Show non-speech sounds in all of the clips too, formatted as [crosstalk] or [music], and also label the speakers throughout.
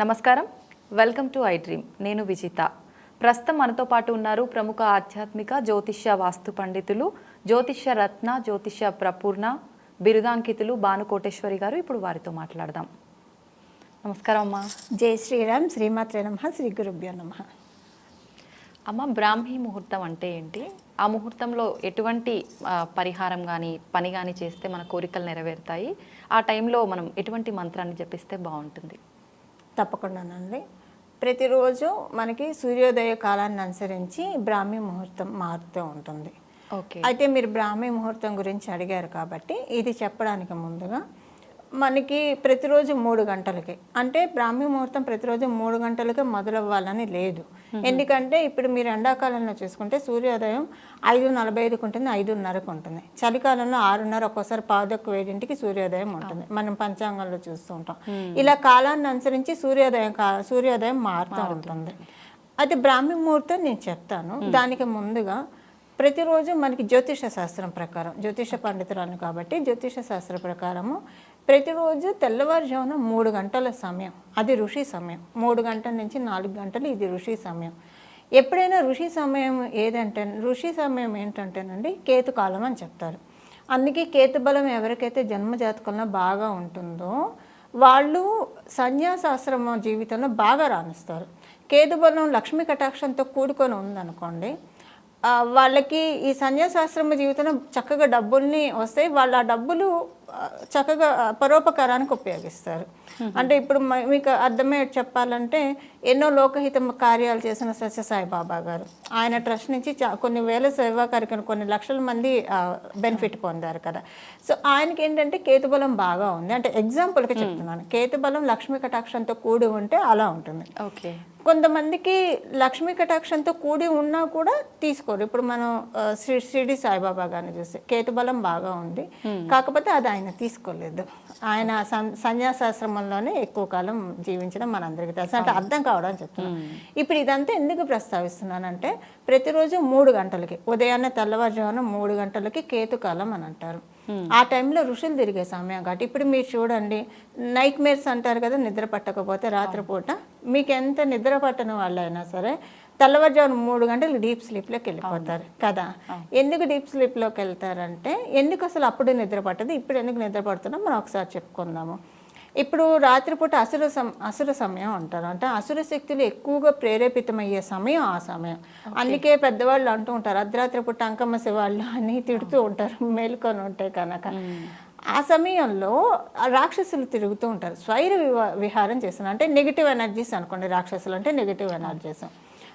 Speaker 1: నమస్కారం. Welcome to I dream. నేను విజిత. ప్రస్తుతం మనతో పాటు ఉన్నారు ప్రముఖ ఆధ్యాత్మిక జ్యోతిష్య వాస్తు పండితులు జ్యోతిష్య రత్న జ్యోతిష్య ప్రపూర్ణ బిరుదాంకితులు భానుకోటేశ్వరి గారు. ఇప్పుడు వారితో మాట్లాడదాం. నమస్కారం అమ్మా.
Speaker 2: జై శ్రీరామ్. శ్రీమాత్రే నమ. శ్రీ గురుభ్యో నమ.
Speaker 1: అమ్మ బ్రాహ్మీ ముహూర్తం అంటే ఏంటి? ఆ ముహూర్తంలో ఎటువంటి పరిహారం కానీ పని కానీ చేస్తే మన కోరికలు నెరవేరుతాయి. ఆ టైంలో మనం ఎటువంటి మంత్రాన్ని జపిస్తే బాగుంటుంది?
Speaker 2: తప్పకుండానండి ప్రతిరోజు మనకి సూర్యోదయ కాలాన్ని అనుసరించి బ్రాహ్మీ ముహూర్తం మారుతూ ఉంటుంది.
Speaker 1: ఓకే.
Speaker 2: అయితే మీరు బ్రాహ్మీ ముహూర్తం గురించి అడిగారు కాబట్టి ఇది చెప్పడానికి ముందుగా మనకి ప్రతిరోజు మూడు గంటలకి. అంటే బ్రాహ్మీ ముహూర్తం ప్రతిరోజు మూడు గంటలకే మొదలవ్వాలని లేదు. ఎందుకంటే ఇప్పుడు మీరు ఎండాకాలంలో చూసుకుంటే సూర్యోదయం ఐదు నలభై ఐదుకు ఉంటుంది ఐదున్నరకు ఉంటుంది. చలికాలంలో ఆరున్నర ఒక్కోసారి పాదొక్క వేడింటికి సూర్యోదయం ఉంటుంది. మనం పంచాంగంలో చూస్తూ ఉంటాం. ఇలా కాలాన్ని అనుసరించి సూర్యోదయం సూర్యోదయం మారుతూ ఉంటుంది. అయితే బ్రాహ్మీ ముహూర్తం నేను చెప్తాను. దానికి ముందుగా ప్రతిరోజు మనకి జ్యోతిష శాస్త్రం ప్రకారం జ్యోతిష పండితురాలు కాబట్టి జ్యోతిష శాస్త్ర ప్రకారము ప్రతిరోజు తెల్లవారుజామున మూడు గంటల సమయం. అది ఋషి సమయం. మూడు గంటల నుంచి నాలుగు గంటలు ఇది ఋషి సమయం. ఎప్పుడైనా ఋషి సమయం ఏదంటే ఋషి సమయం ఏంటంటేనండి కేతుకాలం అని చెప్తారు. అందుకే కేతు బలం ఎవరికైతే జన్మజాతకంలో బాగా ఉంటుందో వాళ్ళు సన్యాసాశ్రమ జీవితంలో బాగా రాణిస్తారు. కేతు బలం లక్ష్మీ కటాక్షంతో కూడుకొని ఉందనుకోండి వాళ్ళకి ఈ సన్యాసాశ్రమ జీవితంలో చక్కగా డబ్బుల్ని వస్తాయి. వాళ్ళు ఆ డబ్బులు చక్కగా పరోపకారానికి ఉపయోగిస్తారు. అంటే ఇప్పుడు మీకు అర్థమయ్యేది చెప్పాలంటే ఎన్నో లోకహిత కార్యాలు చేసిన సత్యసాయి బాబా గారు. ఆయన ట్రస్ట్ నుంచి కొన్ని వేల సేవా కార్యక్రమం కొన్ని లక్షల మంది బెనిఫిట్ పొందారు కదా. సో ఆయనకి ఏంటంటే కేతుబలం బాగా ఉంది. అంటే ఎగ్జాంపుల్కి చెప్తున్నాను. కేతుబలం లక్ష్మీ కటాక్షంతో కూడి ఉంటే అలా ఉంటుంది.
Speaker 1: ఓకే.
Speaker 2: కొంతమందికి లక్ష్మీ కటాక్షంతో కూడి ఉన్నా కూడా తీసుకోరు. ఇప్పుడు మనం శ్రీ షిరిడి సాయిబాబా గారిని చూస్తే కేతుబలం బాగా ఉంది. కాకపోతే అది ఆయన తీసుకోలేదు. ఆయన సన్- సన్యాసాశ్రమంలోనే ఎక్కువ కాలం జీవించడం మనందరికీ తెలుసు. అంటే అర్థం కావడం చెప్తున్నాను ఇప్పుడు ఇదంతా ఎందుకు ప్రస్తావిస్తున్నానంటే ప్రతిరోజు మూడు గంటలకి ఉదయాన్నే తెల్లవారుజామున మూడు గంటలకి కేతుకాలం అని అంటారు. ఆ టైంలో ఋషులు తిరిగే సమయం కాబట్టి ఇప్పుడు మీరు చూడండి నైట్ మేర్స్ అంటారు కదా నిద్ర పట్టకపోతే రాత్రిపూట. మీకు ఎంత నిద్ర పట్టని వాళ్ళైనా సరే తెల్లవారుజామున మూడు గంటలు డీప్ స్లీప్లోకి వెళ్ళిపోతారు కదా. ఎందుకు డీప్ స్లీప్లోకి వెళ్తారంటే ఎందుకు అసలు అప్పుడు నిద్ర పట్టదు ఇప్పుడు ఎందుకు నిద్ర పడుతుందో మనం ఒకసారి చెప్పుకుందాము. ఇప్పుడు రాత్రిపూట అసుర సం అసుర సమయం అంటారు. అంటే అసుర శక్తులు ఎక్కువగా ప్రేరేపితమయ్యే సమయం ఆ సమయం. అందుకే పెద్దవాళ్ళు అంటూ ఉంటారు అర్ధరాత్రి పూట అంకమ్మ శివాళ్ళు అని తిడుతూ ఉంటారు మేలుకొని ఉంటే కనుక. ఆ సమయంలో రాక్షసులు తిరుగుతూ ఉంటారు. స్వైర విహారం చేస్తున్నారు. అంటే నెగిటివ్ ఎనర్జీస్ అనుకోండి రాక్షసులు అంటే నెగిటివ్ ఎనర్జీస్.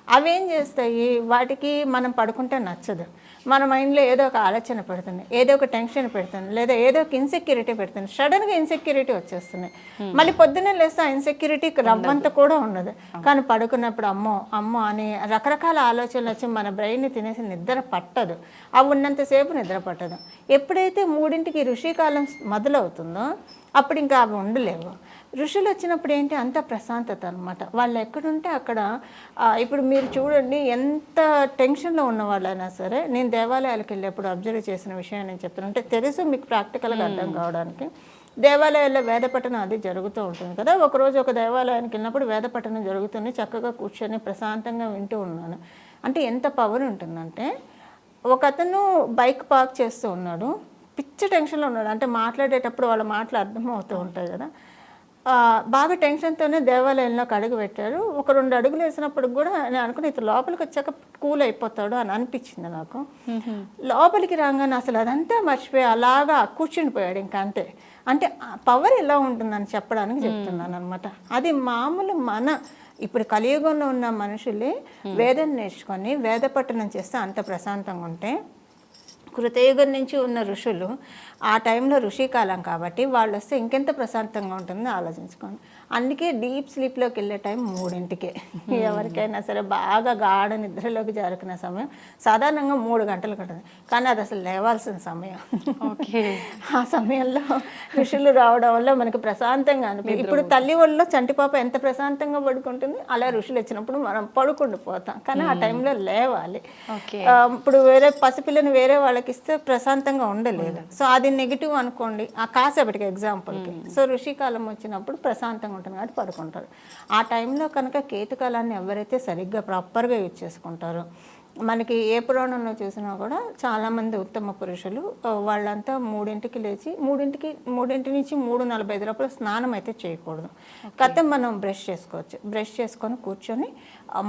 Speaker 2: అవేం చేస్తాయి? వాటికి మనం పడుకుంటే నచ్చదు. మన మైండ్లో ఏదో ఒక ఆలోచన పెడుతుంది ఏదో ఒక టెన్షన్ పెడుతుంది లేదా ఏదో ఒక ఇన్సెక్యూరిటీ పెడుతుంది. సడన్గా ఇన్సెక్యూరిటీ వచ్చేస్తుంది. మళ్ళీ పొద్దున్నే లేస్తే ఆ ఇన్సెక్యూరిటీ రవ్వంత కూడా ఉండదు. కానీ పడుకున్నప్పుడు అమ్మో అమ్మో అని రకరకాల ఆలోచనలు వచ్చి మన బ్రెయిన్ని తినేసి నిద్ర పట్టదు. అవి ఉన్నంతసేపు నిద్ర పట్టదు. ఎప్పుడైతే మూడింటికి ఋషికాలం మొదలవుతుందో అప్పుడు ఇంకా అవి ఉండలేవు. ఋషులు వచ్చినప్పుడు ఏంటి? అంత ప్రశాంతత అనమాట వాళ్ళు ఎక్కడుంటే అక్కడ ఇప్పుడు మీరు చూడండి ఎంత టెన్షన్లో ఉన్న వాళ్ళైనా సరే నేను దేవాలయాలకు వెళ్ళేప్పుడు అబ్జర్వ్ చేసిన విషయం నేను చెప్తాను అంటే తెలుసు మీకు ప్రాక్టికల్గా అర్థం కావడానికి. దేవాలయాల్లో వేద పఠనం అది జరుగుతూ ఉంటుంది కదా. ఒకరోజు ఒక దేవాలయానికి వెళ్ళినప్పుడు వేద పఠనం జరుగుతుంది. చక్కగా కూర్చొని ప్రశాంతంగా వింటూ ఉన్నాను. అంటే ఎంత పవర్ ఉంటుందంటే ఒక అతను బైక్ పార్క్ చేస్తూ ఉన్నాడు. పిచ్చి టెన్షన్లో ఉన్నాడు. అంటే మాట్లాడేటప్పుడు వాళ్ళ మాటలు అర్థమవుతూ ఉంటాయి కదా. బాగా టెన్షన్తోనే దేవాలయంలోకి అడుగు పెట్టారు. ఒక రెండు అడుగులు వేసినప్పుడు కూడా నేను అనుకుని ఇతను లోపలికి వచ్చాక కూల్ అయిపోతాడు అని అనిపించింది నాకు. లోపలికి రాగానే అసలు అదంతా మర్చిపోయి అలాగా కూర్చుండిపోయాడు ఇంకా అంతే. అంటే పవర్ ఎలా ఉంటుందని చెప్పడానికి చెప్తున్నాను అనమాట అది మామూలు మన ఇప్పుడు కలియుగంలో ఉన్న మనుషులే వేదం నేర్చుకొని వేద పట్టణం చేస్తే అంత ప్రశాంతంగా ఉంటే కృతయుగం నుంచి ఉన్న ఋషులు ఆ టైంలో ఋషికాలం కాబట్టి వాళ్ళు వస్తే ఇంకెంత ప్రశాంతంగా ఉంటుందో ఆలోచించుకోండి. అందుకే డీప్ స్లీప్లోకి వెళ్ళే టైం మూడింటికే. ఎవరికైనా సరే బాగా గాఢ నిద్రలోకి జారుకునే సమయం సాధారణంగా మూడు గంటలకు ఉంటుంది. కానీ అది అసలు లేవాల్సిన సమయం.
Speaker 1: ఓకే.
Speaker 2: ఆ సమయంలో ఋషులు రావడం వల్ల మనకి ప్రశాంతంగా అనిపి ఇప్పుడు తల్లి ఒళ్ళలో చంటిపాప ఎంత ప్రశాంతంగా పడుకుంటుంది అలా ఋషులు వచ్చినప్పుడు మనం పడుకుండిపోతాం. కానీ ఆ టైంలో లేవాలి. ఇప్పుడు వేరే పసిపిల్లని వేరే వాళ్ళకి వాళ్ళకి ఇస్తే ప్రశాంతంగా ఉండలేదు. సో అది నెగిటివ్ అనుకోండి. ఆ కాసేపటికి ఎగ్జాంపుల్కి సో ఋషికాలం వచ్చినప్పుడు ప్రశాంతంగా ఉంటుంది కాబట్టి పడుకుంటారు. ఆ టైంలో కనుక కేతుకాలాన్ని ఎవరైతే సరిగ్గా ప్రాపర్గా యూజ్ చేసుకుంటారో మనకి ఏ పురాణంలో చూసినా కూడా చాలామంది ఉత్తమ పురుషులు వాళ్ళంతా మూడింటికి లేచి మూడింటికి మూడింటి నుంచి మూడు నలభై ఐదు లోపల స్నానం అయితే చేయకూడదు. కాకపోతే మనం బ్రష్ చేసుకోవచ్చు. బ్రష్ చేసుకొని కూర్చొని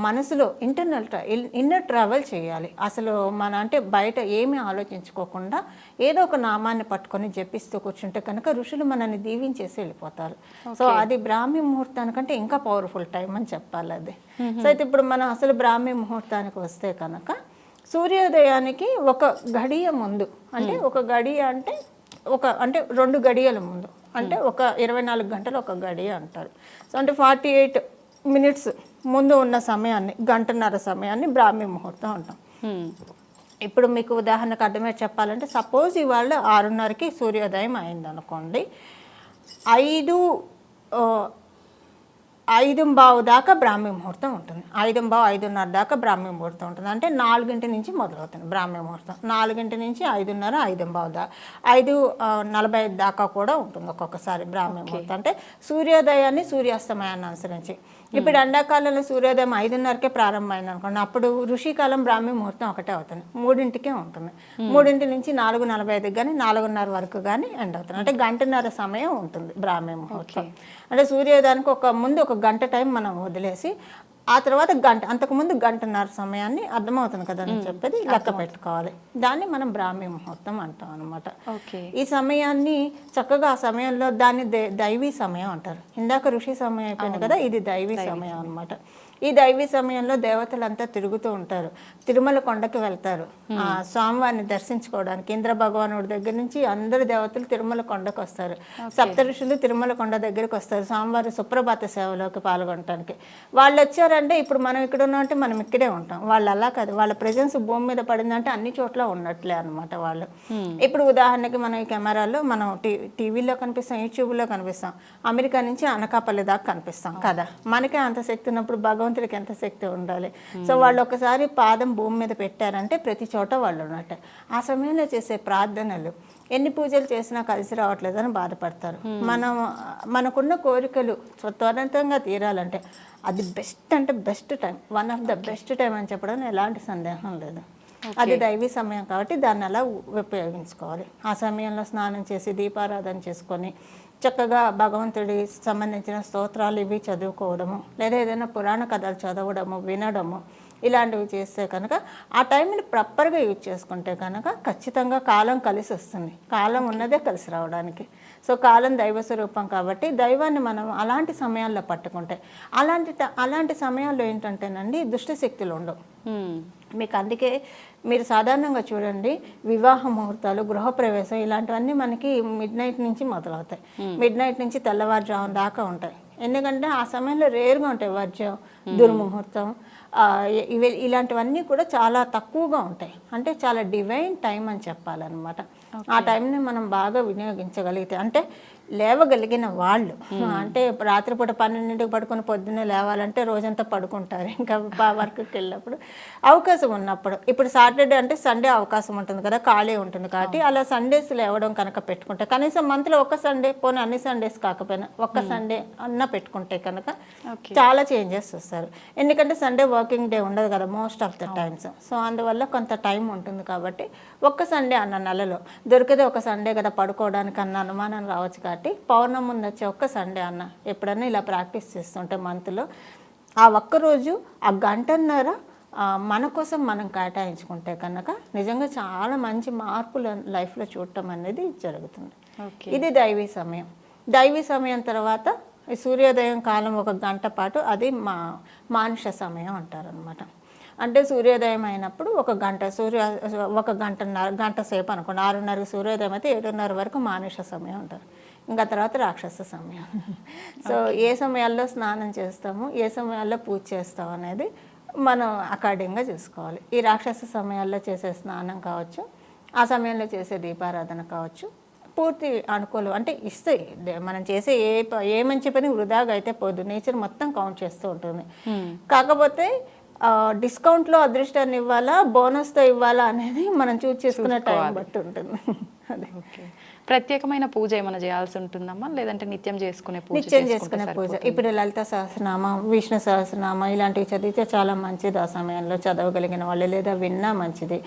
Speaker 2: మనసులో ఇంటర్నల్ ట్రా ఇన్నర్ ట్రావెల్ చేయాలి. అసలు మన అంటే బయట ఏమీ ఆలోచించుకోకుండా ఏదో ఒక నామాన్ని పట్టుకొని జపిస్తూ కూర్చుంటే కనుక ఋషులు మనల్ని దీవించేసి వెళ్ళిపోతారు. సో అది బ్రాహ్మీ ముహూర్తానికంటే ఇంకా పవర్ఫుల్ టైం అని చెప్పాలి అది. సో అయితే ఇప్పుడు మనం అసలు బ్రాహ్మీ ముహూర్తానికి వస్తే కనుక సూర్యోదయానికి ఒక గడియ ముందు అంటే ఒక గడియ అంటే ఒక అంటే రెండు గడియల ముందు అంటే ఒక ఇరవై నాలుగు గంటలు ఒక గడియ అంటారు. సో అంటే ఫార్టీ ఎయిట్ మినిట్స్ ముందు ఉన్న సమయాన్ని గంటన్నర సమయాన్ని బ్రాహ్మీ ముహూర్తం అంటాం. ఇప్పుడు మీకు ఉదాహరణకు అర్థమే చెప్పాలంటే సపోజ్ ఇవాళ ఆరున్నరకి సూర్యోదయం అయింది అనుకోండి ఐదు ఐదు బావు దాకా బ్రాహ్మీ ముహూర్తం ఉంటుంది. ఐదు బావు ఐదున్నర దాకా బ్రాహ్మీ ముహూర్తం ఉంటుంది. అంటే నాలుగింటి నుంచి మొదలవుతుంది బ్రాహ్మీ ముహూర్తం. నాలుగింటి నుంచి ఐదున్నర ఐదు బావు దా ఐదు నలభై ఐదు దాకా కూడా ఉంటుంది ఒక్కొక్కసారి బ్రాహ్మీ ముహూర్తం. అంటే సూర్యోదయాన్ని సూర్యాస్తమయాన్ని అనుసరించి ఇప్పుడు ఎండాకాలంలో సూర్యోదయం ఐదున్నరకే ప్రారంభమైంది అనుకోండి అప్పుడు ఋషికాలం బ్రాహ్మీ ముహూర్తం ఒకటే అవుతుంది. మూడింటికే ఉంటుంది. మూడింటి నుంచి నాలుగు నలభై ఐదుకి కానీ నాలుగున్నర వరకు కానీ ఎండ్ అవుతుంది. అంటే గంటన్నర సమయం ఉంటుంది బ్రాహ్మీ ముహూర్తం. అంటే సూర్యోదయానికి ఒక ముందు ఒక గంట టైం మనం వదిలేసి ఆ తర్వాత గంట అంతకుముందు గంటన్నర సమయాన్ని అర్థమవుతుంది కదా అని చెప్పేది లెక్క పెట్టుకోవాలి. దాన్ని మనం బ్రాహ్మీ ముహూర్తం అంటాం అనమాట
Speaker 1: ఓకే.
Speaker 2: ఈ సమయాన్ని చక్కగా ఆ సమయంలో దాన్ని దైవీ సమయం అంటారు. ఇందాక ఋషి సమయం అయిపోయింది కదా ఇది దైవీ సమయం. అన్నమాట. ఈ దైవీ సమయంలో దేవతలంతా తిరుగుతూ ఉంటారు. తిరుమల కొండకి వెళ్తారు. ఆ స్వామివారిని దర్శించుకోవడానికి ఇంద్ర భగవానుడి దగ్గర నుంచి అందరు దేవతలు తిరుమల కొండకు వస్తారు. సప్త ఋషులు తిరుమల కొండ దగ్గరికి వస్తారు స్వామివారి సుప్రభాత సేవలోకి పాల్గొనడానికి వాళ్ళు వచ్చారంటే ఇప్పుడు మనం ఇక్కడ ఉన్నామంటే మనం ఇక్కడే ఉంటాం. వాళ్ళు అలా కాదు. వాళ్ళ ప్రెజెన్స్ భూమి మీద పడిందంటే అన్ని చోట్ల ఉన్నట్లే అన్నమాట వాళ్ళు. ఇప్పుడు ఉదాహరణకి మనం ఈ కెమెరాలో మనం టీవీలో కనిపిస్తాం యూట్యూబ్లో కనిపిస్తాం. అమెరికా నుంచి అనకాపల్లి దాకా కనిపిస్తాం. కదా. మనకే అంత శక్తి ఉన్నప్పుడు భగవంతుడికి ఎంత శక్తి ఉండాలి? సో వాళ్ళు ఒకసారి పాదం భూమి మీద పెట్టారంటే ప్రతి చోట వాళ్ళు ఉన్నట్టే ఆ సమయంలో చేసే ప్రార్థనలు ఎన్ని పూజలు చేసినా కలిసి రావట్లేదని బాధపడతారు. మనం మనకున్న కోరికలు త్వ- త్వరితంగా తీరాలంటే అది బెస్ట్ అంటే best time one of the best time అని చెప్పడం ఎలాంటి సందేహం లేదు. అది దైవీ సమయం కాబట్టి దాన్ని అలా ఉపయోగించుకోవాలి. ఆ సమయంలో స్నానం చేసి దీపారాధన చేసుకొని చక్కగా భగవంతుడి సంబంధించిన స్తోత్రాలు ఇవి చదువుకోవడము లేదా ఏదైనా పురాణ కథలు చదవడము వినడము ఇలాంటివి చేస్తే కనుక ఆ టైంని ప్రాపర్గా యూజ్ చేసుకుంటే కనుక ఖచ్చితంగా కాలం కలిసి వస్తుంది. కాలం ఉన్నదే కలిసి రావడానికి. సో కాలం దైవ స్వరూపం కాబట్టి దైవాన్ని మనం అలాంటి సమయాల్లో పట్టుకుంటే అలాంటి అలాంటి సమయాల్లో ఏంటంటేనండి దుష్టశక్తులు ఉండవు. మీకు అందుకే మీరు సాధారణంగా చూడండి వివాహ ముహూర్తాలు గృహప్రవేశం ఇలాంటివన్నీ మనకి మిడ్ నైట్ నుంచి మొదలవుతాయి. మిడ్ నైట్ నుంచి తెల్లవారుజాము దాకా ఉంటాయి. ఎందుకంటే ఆ సమయంలో రేరుగా ఉంటాయి వర్జ్యం దుర్ముహూర్తం ఆ, ఇ- ఇవి ఇలాంటివన్నీ కూడా చాలా తక్కువగా ఉంటాయి. అంటే చాలా డివైన్ టైం అని చెప్పాలన్నమాట. ఆ టైంని మనం బాగా వినియోగించగలిగితే అంటే లేవగలిగిన వాళ్ళు. అంటే రాత్రిపూట పన్నెండింటికి పడుకొని పొద్దున్నే లేవాలంటే రోజంతా పడుకుంటారు. ఇంకా వర్క్కి వెళ్ళినప్పుడు అవకాశం ఉన్నప్పుడు. ఇప్పుడు సాటర్డే అంటే సండే అవకాశం ఉంటుంది కదా ఖాళీ ఉంటుంది కాబట్టి అలా సండేస్ లేవడం కనుక పెట్టుకుంటే కనీసం మంత్లో ఒక సండే పోనీ అన్ని సండేస్ కాకపోయినా ఒక్క సండే అన్న పెట్టుకుంటే కనుక చాలా చేంజెస్ వస్తారు. ఎందుకంటే సండే వర్కింగ్ డే ఉండదు కదా most of the times. So అందువల్ల కొంత టైం ఉంటుంది కాబట్టి ఒక్క సండే అన్న నెలలో దొరికితే ఒక సండే కదా పడుకోవడానికి అన్న అనుమానం రావచ్చు కాబట్టి పౌర్ణమి ముందు వచ్చే ఒక్క సండే అన్న ఎప్పుడన్నా ఇలా ప్రాక్టీస్ చేస్తుంటే మంత్లో. ఆ ఒక్కరోజు ఆ గంటన్నర మన కోసం మనం కేటాయించుకుంటే కనుక నిజంగా చాలా మంచి మార్పులు లైఫ్లో చూడటం అనేది జరుగుతుంది. ఇది దైవీ సమయం. దైవీ సమయం తర్వాత ఈ సూర్యోదయం కాలం ఒక గంట పాటు అది మా మానుష సమయం అంటారనమాట అంటే సూర్యోదయం అయినప్పుడు ఒక గంట సూర్య ఒక గంటన్నర గంట సేపు అనుకోండి. ఆరున్నర సూర్యోదయం అయితే ఏడున్నర వరకు మానుష సమయం అంటారు. ఇంకా తర్వాత రాక్షస సమయం. [laughs] సో ఏ సమయాల్లో స్నానం చేస్తాము ఏ సమయాల్లో పూజ చేస్తాం అనేది మనం అకార్డింగ్గా చూసుకోవాలి. ఈ రాక్షస సమయాల్లో చేసే స్నానం కావచ్చు ఆ సమయంలో చేసే దీపారాధన కావచ్చు పూర్తి అనుకూలం అంటే ఇస్తాయి దే- మనం చేసే ఏ ఏ మంచి పని వృధాగా అయితే పోదు నేచర్ మొత్తం కౌంట్ చేస్తూ ఉంటుంది. కాకపోతే డిస్కౌంట్లో అదృష్టాన్ని ఇవ్వాలా బోనస్తో ఇవ్వాలా అనేది మనం చూస్ చేసుకునే టైం బట్టి ఉంటుంది. [laughs] అదే.
Speaker 1: ఓకే. ప్రత్యేకమైన పూజ ఏమైనా చేయాల్సి ఉంటుందమ్మా? లేదంటే నిత్యం చేసుకునే పూజ
Speaker 2: నిత్యం చేసుకునే పూజ? ఇప్పుడు లలిత సహస్రనామం విష్ణు సహస్రనామం ఇలాంటివి చదివితే చాలా మంచిది ఆ సమయంలో చదవగలిగిన వాళ్ళు లేదా విన్నా మంచిది.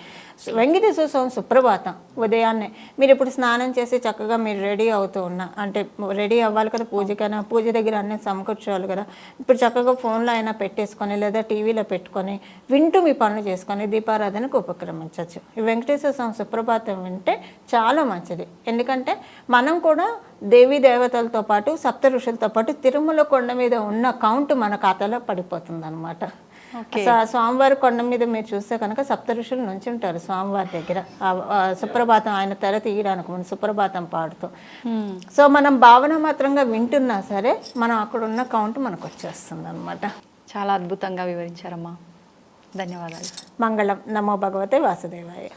Speaker 2: వెంకటేశ్వర స్వామి సుప్రభాతం ఉదయాన్నే. మీరు ఇప్పుడు స్నానం చేసి చక్కగా మీరు రెడీ అవుతూ ఉన్నా అంటే రెడీ అవ్వాలి కదా పూజకైనా పూజ దగ్గర అన్నీ సమకూర్చోవాలి కదా. ఇప్పుడు చక్కగా ఫోన్లో అయినా పెట్టేసుకొని లేదా టీవీలో పెట్టుకొని వింటూ మీ పనులు చేసుకొని దీపారాధనకు ఉపక్రమించవచ్చు. ఈ వెంకటేశ్వర స్వామి సుప్రభాతం వింటే చాలా మంచిది. ఎందుకంటే మనం కూడా దేవీ దేవతలతో పాటు సప్త ఋషులతో పాటు తిరుమల కొండ మీద ఉన్న కౌంట్ మన ఖాతాలో పడిపోతుంది అనమాట స్వామివారి కొండ మీద మీరు చూస్తే కనుక సప్త ఋషులు నుంచి ఉంటారు స్వామివారి దగ్గర. సుప్రభాతం ఆయన తెర తీయడానికి ముందు సుప్రభాతం పాడుతూ. సో మనం భావన మాత్రంగా వింటున్నా సరే మనం అక్కడ ఉన్న కౌంట్ మనకు వచ్చేస్తుంది అనమాట
Speaker 1: చాలా అద్భుతంగా వివరించారమ్మా. ధన్యవాదాలు.
Speaker 2: మంగళం. నమో భగవతే వాసుదేవాయ.